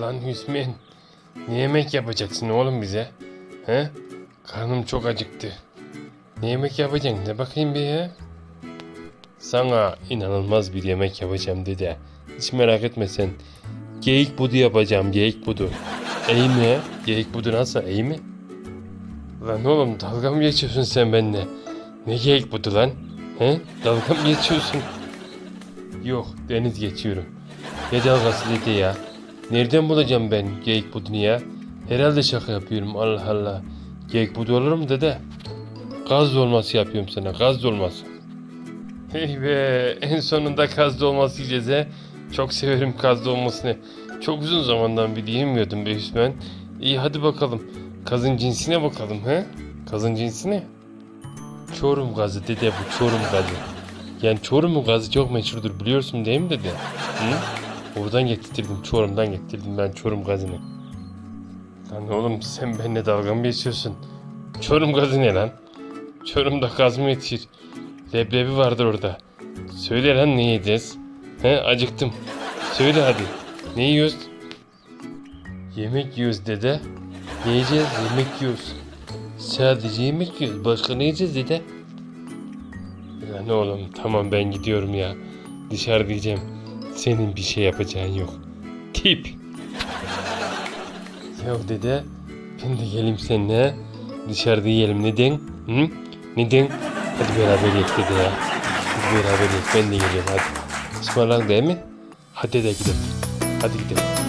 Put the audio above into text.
Lan Hüsmen. Ne yemek yapacaksın oğlum bize? He? Karnım çok acıktı. Ne yemek yapacaksın? De bakayım bir ya. Sana inanılmaz bir yemek yapacağım dede. Hiç merak etme sen. Geyik budu yapacağım, geyik budu. İyi mi? Geyik budu nasıl, iyi mi? Lan oğlum dalga mı geçiyorsun sen benimle? Ne geyik budu lan? He? Dalga mı geçiyorsun? Yok, deniz geçiyorum. Ne dalgası dede ya? Nereden bulacağım ben geyik budunu ya? Herhalde şaka yapıyorum Allah Allah. Geyik budu olur mu dede? Gaz dolması yapıyorum sana, gaz dolması. Hey be, en sonunda kaz dolması yiyeceğiz he. Çok severim kaz dolmasını. Çok uzun zamandan beri yemiyordum be Hüsmen. İyi hadi bakalım. Kazın cinsine bakalım he. Kazın cinsine. Çorum gazı dede bu Çorum gazı. Yani Çorum'un gazı çok meşhurdur biliyorsun değil mi dede? Hı? Oradan getirdim Çorum'dan getirdim ben Çorum gazını. Lan oğlum sen benimle dalga mı geçiyorsun? Çorum gazı ne lan? Çorum'da gaz mı yetişir? Leblebi vardır orada. Söyle lan ne yiyeceğiz? He acıktım. Söyle hadi. Ne yiyoruz? Yemek yiyoruz dede. Ne yiyeceğiz? Yemek yiyoruz. Sadece yemek yiyoruz. Başka ne yiyeceğiz dede? Lan oğlum tamam ben gidiyorum ya. Dışarı diyeceğim. Senin bir şey yapacağın yok. Tip. Ya dede ben de geleyim seninle. Dışarıda yiyelim neden? Hı? Neden? Hadi beraber yiyek dede ya. Hadi beraber yiyek ben de geliyorum hadi. Ismarlan değil mi? Hadi de gidelim. Hadi gidelim.